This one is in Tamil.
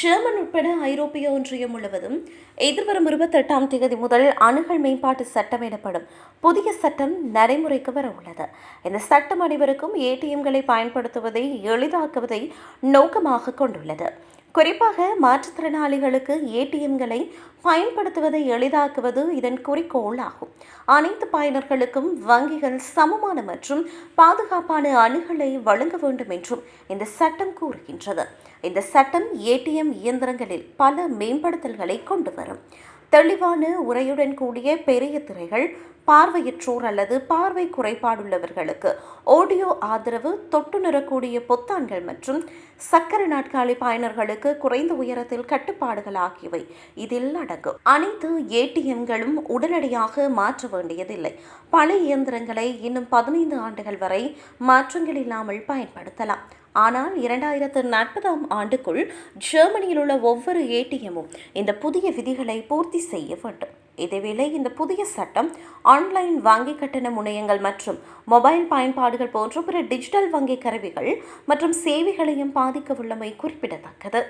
ஜெர்மன் உட்பட ஐரோப்பிய ஒன்றியம் முழுவதும் எதிர்வரும் இருபத்தெட்டாம் தேதி முதல் அணுகல் மேம்பாட்டு சட்டம் எனப்படும் புதிய சட்டம் நடைமுறைக்கு வர உள்ளது. இந்த சட்டம் அனைவருக்கும் ஏடிஎம்களை பயன்படுத்துவதை எளிதாக்குவதை நோக்கமாக கொண்டுள்ளது. குறிப்பாக மாற்றுத்திறனாளிகளுக்கு ஏடிஎம்களை பயன்படுத்துவதை எளிதாக்குவது இதன் குறிக்கோள் ஆகும் அனைத்து பயனர்களுக்கும் வங்கிகள் சமமான மற்றும் பாதுகாப்பான அணுகலை வழங்க வேண்டும் என்றும் இந்த சட்டம் கூறுகின்றது. இந்த சட்டம் ஏடிஎம் இயந்திரங்களில் பல மேம்படுத்தல்களை கொண்டு வரும். தெளிவான உரையுடன் கூடிய பெரிய திரைகள் பார்வையற்றோர் அல்லது பார்வை குறைபாடுள்ளவர்களுக்கு ஆடியோ ஆதரவு தொட்டுணரக்கூடிய பொத்தான்கள் மற்றும் சக்கர நாட்காலி பயனர்களுக்கு குறைந்த உயரத்தில் கட்டுப்பாடுகள் ஆகியவை இதில் அடங்கும். அனைத்து ஏடிஎம்களும் உடனடியாக மாற்ற வேண்டியதில்லை. பழைய இயந்திரங்களை இன்னும் பதினைந்து ஆண்டுகள் வரை மாற்றங்கள் இல்லாமல் பயன்படுத்தலாம். ஆனால் இரண்டாயிரத்து நாற்பதாம் ஆண்டுக்குள் ஜெர்மனியில் உள்ள ஒவ்வொரு ஏடிஎம்மும் இந்த புதிய விதிகளை பூர்த்தி செய்ய வேண்டும். இதேவேளை இந்த புதிய சட்டம் ஆன்லைன் வங்கி கட்டண முனையங்கள் மற்றும் மொபைல் பயன்பாடுகள் போன்ற பிற டிஜிட்டல் வங்கி கருவிகள் மற்றும் சேவைகளையும் பாதிக்கவுள்ளமை குறிப்பிடத்தக்கது.